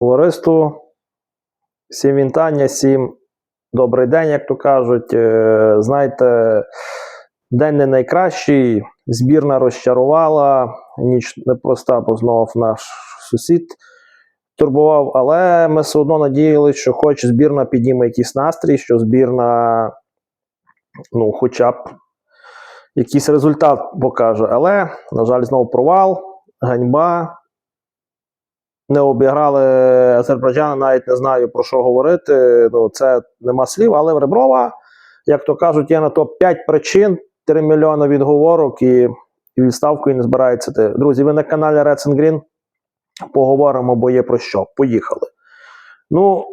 Товариству, всім вітання, всім добрий день, як то кажуть. Е, Знаєте, день не найкращий, збірна розчарувала, ніч непроста, бо знов наш сусід турбував, але ми все одно надіялися, що хоч збірна підніме якийсь настрій, що збірна, ну, хоча б якийсь результат покаже. Але, на жаль, знову провал, ганьба не обіграли Азербайджана, навіть не знаю про що говорити. Ну, це нема слів, але Реброва, як то кажуть, є на то 5 причин, 3 мільйони відговорок і, і відставкою не збирається. Друзі, ви на каналі Reds and Green. Поговоримо, бо є про що. Поїхали. Ну,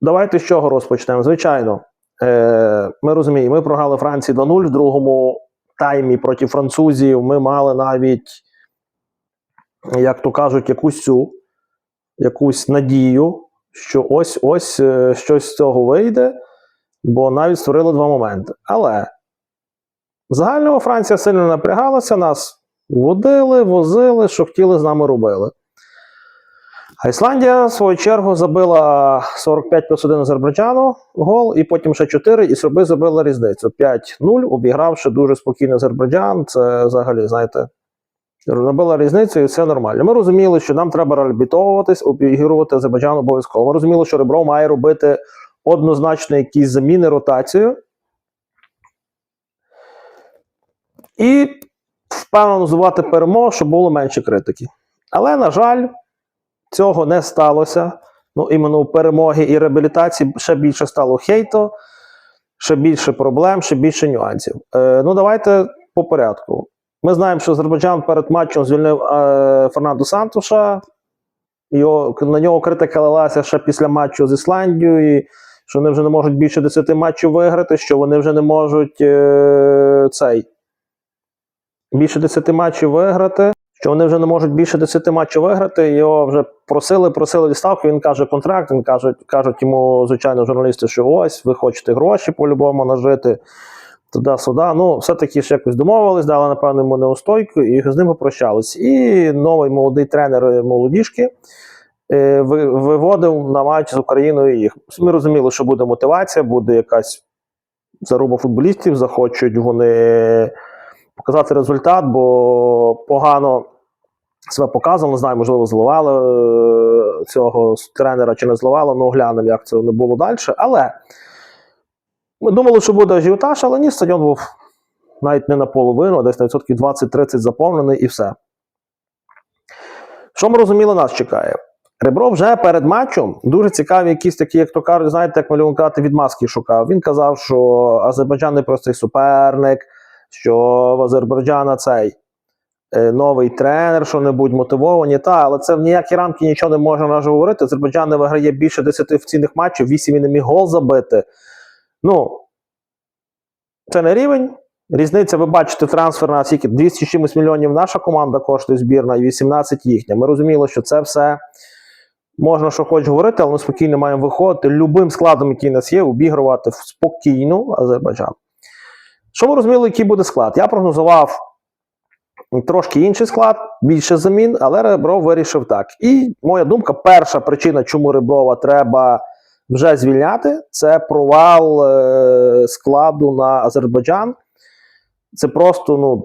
давайте з чого розпочнемо. Звичайно, е, ми розуміємо, ми програли Франції до 0 в другому таймі проти французів. Ми мали навіть, як то кажуть, якусь цю якусь надію, що ось ось е, щось з цього вийде, бо навіть створили два моменти. Але загального Франція сильно напрягалася, нас водили, возили, що хотіли з нами робили. А Ісландія, в свою чергу, забила 45 плюс 1 Азербайджану гол, і потім ще 4, і Серби забила різницю. 5-0, обігравши дуже спокійно Азербайджан. Це взагалі, знаєте, набила різницю і все нормально. Ми розуміли, що нам треба реабілітовуватись, обігрувати Азербайджан обов'язково. Ми розуміли, що Ребро має робити однозначно якісь заміни, ротацію. І впевнено здобувати перемогу, щоб було менше критики. Але, на жаль, цього не сталося. Ну, іменно у перемоги і реабілітації ще більше стало хейту, ще більше проблем, ще більше нюансів. Е, ну, давайте по порядку. Ми знаємо, що Азербайджан перед матчем звільнив е, Фернандо Сантуша. Його, на нього критика лилася ще після матчу з Ісландією, і що вони вже не можуть більше 10 матчів виграти, що вони вже не можуть е, цей, більше 10 матчів виграти. Що вони вже не можуть більше 10 матчів виграти. Його вже просили, просили відставку. Він каже контракт. Він каже, кажуть йому, звичайно, журналісти, що ось ви хочете гроші по-любому нажити туди-сюди. Ну, все-таки ж якось домовились, дали, напевно, йому неустойку і з ним попрощались. І новий молодий тренер молодіжки е, виводив на матч з Україною їх. Ми розуміли, що буде мотивація, буде якась заруба футболістів, захочуть вони показати результат, бо погано себе показували, не знаю, можливо, зливали е, цього тренера чи не зливали, ну глянемо, як це не було далі. Але ми думали, що буде ажіотаж, але ні, стадіон був навіть не наполовину, а десь на відсотків 20-30 заповнений і все. Що ми розуміли, нас чекає? Ребро вже перед матчем дуже цікаві, якісь такі, як то кажуть, знаєте, як малюнок казати, відмазки шукав. Він казав, що Азербайджан не простий суперник, що в Азербайджана цей е, новий тренер, що не будь мотивовані. Та, але це в ніякі рамки нічого не можна говорити. Азербайджан не виграє більше 10 офіційних матчів, 8 він не міг гол забити. Ну, це не рівень. Різниця, ви бачите, трансферна, скільки 200 чимось мільйонів наша команда коштує збірна і 18 їхня. Ми розуміли, що це все можна що хоч говорити, але ми спокійно маємо виходити любим складом, який у нас є, обігрувати в спокійну Азербайджан. Що ми розуміли, який буде склад? Я прогнозував трошки інший склад, більше замін, але Ребров вирішив так. І моя думка, перша причина, чому Реброва треба вже звільняти, це провал е, складу на Азербайджан. Це просто, ну,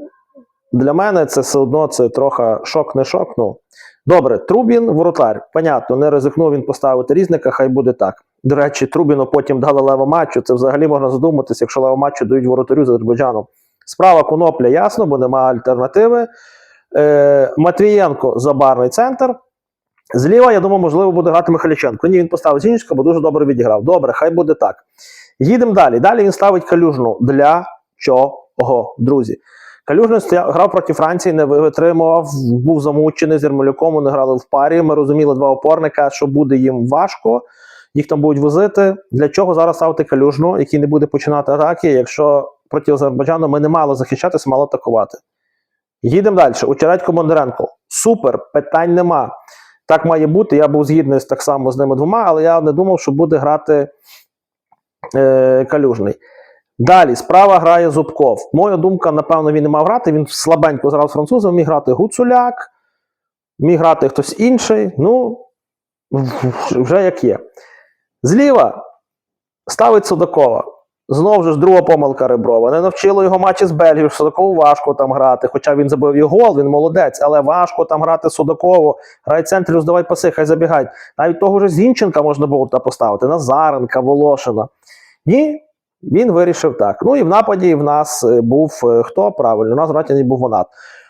для мене це все одно це трохи шок, не шок. Ну. Добре, Трубін, воротар. Понятно, не ризикнув він поставити різника, хай буде так. До речі, Трубіну потім дали лево матчу. Це взагалі можна задуматися, якщо лево матчу дають воротарю з Азербайджаном. Справа конопля, ясно, бо немає альтернативи. Е, Матвієнко забарний центр. Зліва, я думаю, можливо, буде грати Михайліченко. Ні, він поставив Зінченка, бо дуже добре відіграв. Добре, хай буде так. Їдемо далі. Далі він ставить калюжну. Для чого, друзі? Калюжний стояв, грав проти Франції, не витримував, був замучений з Ярмолюком, вони грали в парі. Ми розуміли два опорника, що буде їм важко, їх там будуть возити. Для чого зараз ставити калюжну, який не буде починати атаки, якщо проти Азербайджану ми не мали захищатися, мало атакувати. Їдемо далі. Очередько Бондаренко. Супер, питань нема. Так має бути. Я був згідний так само з ними двома, але я не думав, що буде грати е, калюжний. Далі справа грає Зубков. Моя думка, напевно, він не мав грати. Він слабенько грав з французом, міг грати Гуцуляк, міг грати хтось інший. Ну, вже як є. Зліва ставить Судакова. Знову ж друга помилка Реброва. Не навчило його матчі з Бельгією. Судакову важко там грати. Хоча він забив і гол, він молодець, але важко там грати Судакову. Грай центрі, роздавай паси, хай забігають. Навіть того ж Зінченка можна було туди поставити, Назаренка, Волошина. Ні, він вирішив так. Ну і в нападі в нас е, був е, хто правильно? У нас Ратіні був Вонат.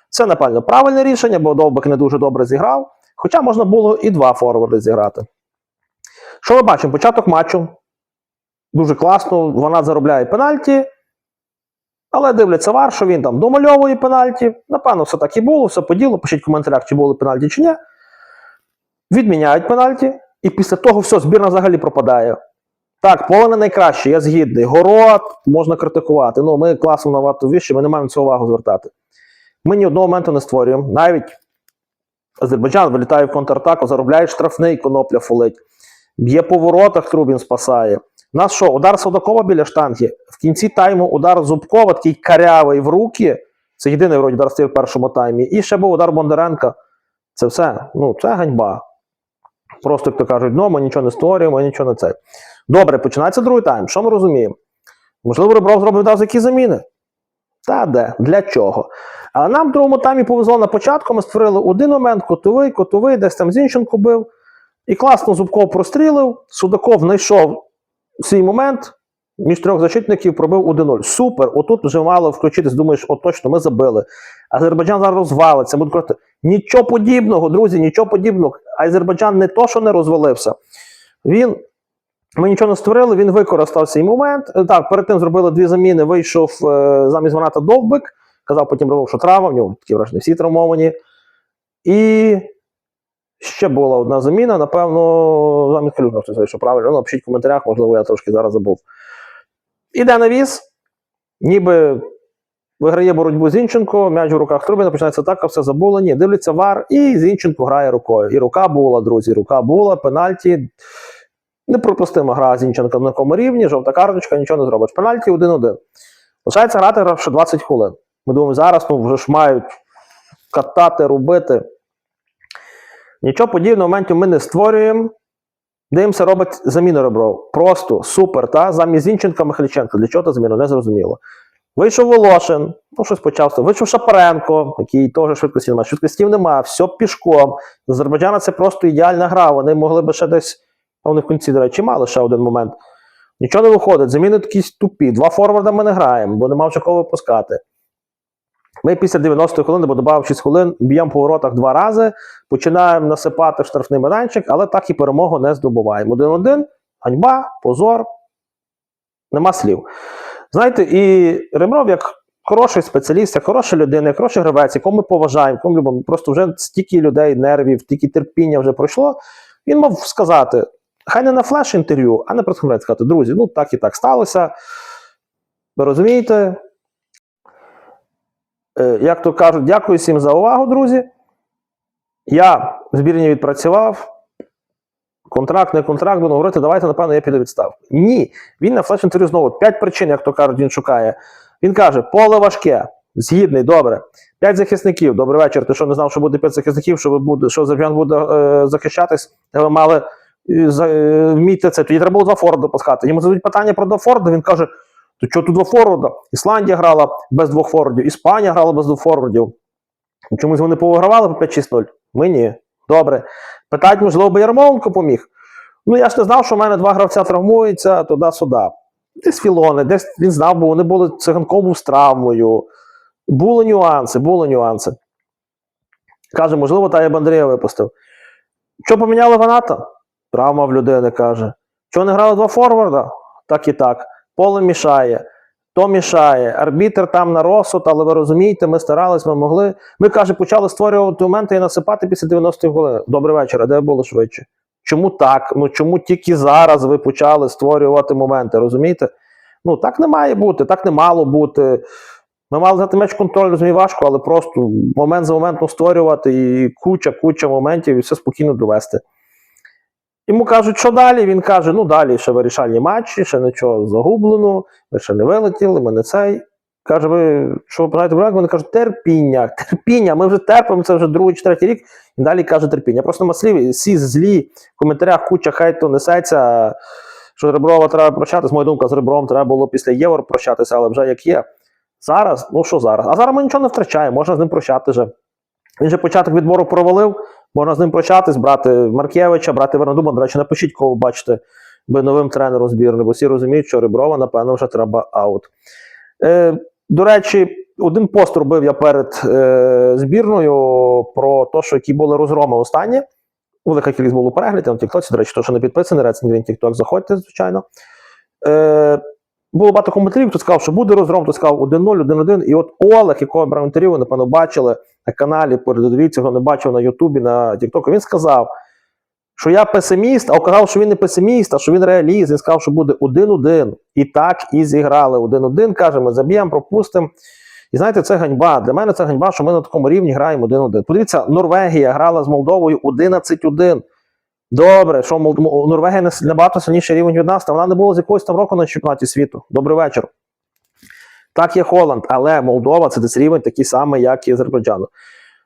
Це, напевно, правильне рішення, бо Довбик не дуже добре зіграв. Хоча можна було і два форварди зіграти. Що ми бачимо? Початок матчу. Дуже класно, вона заробляє пенальті. Але дивляться вар, що він там домальовує пенальті. Напевно, все так і було, все по ділу. Пишіть в коментарях, чи були пенальті, чи ні. Відміняють пенальті, і після того все, збірна взагалі пропадає. Так, поле не найкраще, я згідний. Город можна критикувати. Ну, ми класно навато віщі, ми не маємо цього увагу звертати. Ми ні одного моменту не створюємо. Навіть Азербайджан вилітає в контратаку, заробляє штрафний, конопля фолить. Б'є по воротах, Трубін спасає. У нас що, удар Садакова біля штанги. В кінці тайму удар Зубкова, такий карявий в руки. Це єдиний вроді удар стив в першому таймі. І ще був удар Бондаренка. Це все. Ну, це ганьба. Просто, як то кажуть, ну, ми нічого не створюємо, нічого не це. Добре, починається другий тайм. Що ми розуміємо? Можливо, Ребров зробив відразу які заміни. Та де? Для чого? А нам в другому таймі повезло на початку. Ми створили один момент, котовий, котовий, десь там Зінченко бив. І класно Зубков прострілив. Судаков знайшов свій момент. Між трьох защитників пробив 1-0. Супер. Отут вже мало включитись. Думаєш, от точно ми забили. Азербайджан зараз розвалиться. Буде крути. Нічого подібного, друзі, нічого подібного. Азербайджан не то, що не розвалився. Він. Ми нічого не створили, він використав цей момент. Е, Так, перед тим зробили дві заміни. Вийшов е, замість Ваната Довбик. Казав потім що трава, в нього такі враження, всі травмовані. І ще була одна заміна, напевно, замість Калюжного хтось вийшов правильно. Ну, напишіть в коментарях, можливо, я трошки зараз забув. Іде навіс, ніби виграє боротьбу Зінченко, м'яч в руках Трубіна, починається атака, все забули. Ні, дивляться вар, і Зінченко грає рукою. І рука була, друзі, рука була, пенальті. Неприпустима гра Зінченка на такому рівні, жовта карточка, нічого не зробиш. Пенальті 1-1. Лишається грати ще 20 хвилин. Ми думаємо, зараз ну, вже ж мають катати, робити. Нічого подібного в моменті ми не створюємо. Дивимося, робить заміну Ребров. Просто супер, та? Замість Зінченка Михайліченка. Для чого та заміна? Не зрозуміло. Вийшов Волошин, ну щось почався. Вийшов Шапаренко, який теж швидкості немає. Швидкостів немає, все пішком. Азербайджана це просто ідеальна гра. Вони могли би ще десь, а вони в кінці, до речі, мали ще один момент. Нічого не виходить, заміни якісь тупі. Два форварда ми не граємо, бо нема вже кого випускати. Ми після 90 хвилин, бо додав 6 хвилин, б'ємо по воротах два рази, починаємо насипати штрафний майданчик, але так і перемогу не здобуваємо. 1-1, ганьба, позор, нема слів. Знаєте, і Ребров, як хороший спеціаліст, як хороша людина, як хороший гравець, якого ми поважаємо, ми любимо, просто вже стільки людей, нервів, стільки терпіння вже пройшло. Він мав сказати, хай не на флеш інтерв'ю, а на прес сказати, друзі, ну так і так сталося. Ви розумієте? Е, Як то кажуть, дякую всім за увагу, друзі. Я в збірні відпрацював. Контракт, не контракт, буду говорити, давайте, напевно, я піду відставку. Ні, він на флеш інтерв'ю знову п'ять причин, як то кажуть, він шукає. Він каже: поле важке, згідний, добре. П'ять захисників. Добрий вечір. Ти що не знав, що буде п'ять захисників, що ви буде, що Азербайджан буде е, захищатись, ви мали е, е, вміти це. Тоді треба було два форварда пускати. Йому задають питання про два форварда, він каже: то чого тут два форварда? Ісландія грала без двох форвардів, Іспанія грала без двох форвардів. Чомусь вони повигравали по 5-6-0. Ми ні. Добре. Питають, можливо, би Ярмоленко поміг. Ну, я ж не знав, що в мене два гравця травмуються туди-сюди. Десь філони, десь він знав, бо вони були циганком з травмою. Були нюанси, були нюанси. Каже, можливо, та я Бандрія випустив. Що поміняли Ваната? Травма в людини каже. Чого не грали два форварда? Так і так. Поле мішає, то мішає. Арбітр там на розсуд, але ви розумієте, ми старались, ми могли. Ми, каже, почали створювати моменти і насипати після 90 хвилин. Добрий вечір, а де було швидше? Чому так? Ну чому тільки зараз ви почали створювати моменти? Розумієте? Ну так не має бути, так не мало бути. Ми мали взяти меч контроль, розумію, важко, але просто момент за моментом створювати і куча, куча моментів, і все спокійно довести. Йому кажуть, що далі? Він каже: ну далі ще вирішальні матчі, ще нічого загублено, ми ще не вилетіли, ми не цей. Каже, ви що ви знаєте, Вони кажуть, терпіння, терпіння. Ми вже терпимо, це вже другий чи третій рік. І далі каже терпіння. Просто на слів, всі злі в коментарях куча хейту несеться, що Реброва треба прощатися. Моя думка, з Ребровом треба було після Євро прощатися, але вже як є. Зараз, ну що зараз? А зараз ми нічого не втрачаємо, можна з ним прощати вже. Він же початок відбору провалив, можна з ним прощатись, брати Маркевича, брати Вернодума. До речі, напишіть, кого бачите би новим тренером збірної, бо всі розуміють, що Реброва, напевно, вже треба аут. Е, до речі, один пост робив я перед е, збірною про те, що які були розгроми останні. Велика кількість було переглядів на Тіктоці, до речі, то, що не підписаний, Рецінг він Тікток, заходьте, звичайно. Е, було багато коментарів, хто сказав, що буде розгром, хто сказав 1-0, 1-1. І от Олег, якого брав інтерв'ю, ви, напевно, бачили на каналі, передивіться, хто не бачив на Ютубі, на Тіктоку, він сказав, що я песиміст, а казав, що він не песиміст, а що він реаліст. Він сказав, що буде 1-1. І так і зіграли 1-1. Каже, ми заб'ємо, пропустимо. І знаєте, це ганьба. Для мене це ганьба, що ми на такому рівні граємо 1-1. Подивіться, Норвегія грала з Молдовою 11-1. Добре, що Норвегія набагато сильніший рівень від нас, та вона не була з якогось там року на чемпіонаті світу. Добрий вечір. Так є Холланд, але Молдова це десь рівень такий самий, як і Азербайджану.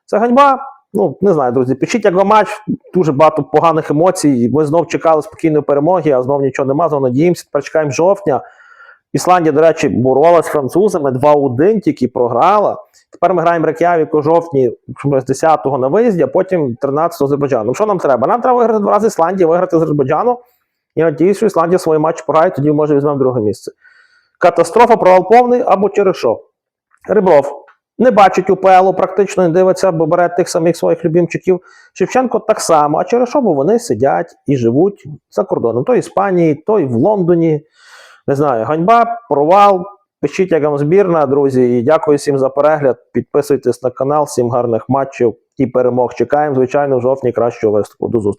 Це ганьба. Ну, не знаю, друзі. Пишіть, як вам матч, дуже багато поганих емоцій. Ми знов чекали спокійної перемоги, а знов нічого нема. Знов надіємося. Тепер жовтня. Ісландія, до речі, боролась з французами 2-1, тільки програла. Тепер ми граємо Рек'явік у жовтні з 10-го на виїзді, а потім 13-го з Азербайджаном. Що нам треба? Нам треба виграти два рази Ісландії, виграти Азербайджану. І надіюсь, що Ісландія свій матч пограє, тоді може візьмемо друге місце. Катастрофа, провал повний або через що. Рибров не бачить УПЛ, практично не дивиться, бо бере тих самих своїх любімчиків. Шевченко так само. А через що? Бо вони сидять і живуть за кордоном. То в Іспанії, то й в Лондоні. Не знаю, ганьба, провал. Пишіть, як вам збірна, друзі. І дякую всім за перегляд. Підписуйтесь на канал, всім гарних матчів і перемог. Чекаємо, звичайно, в жовтні кращого виступу. До зустрічі.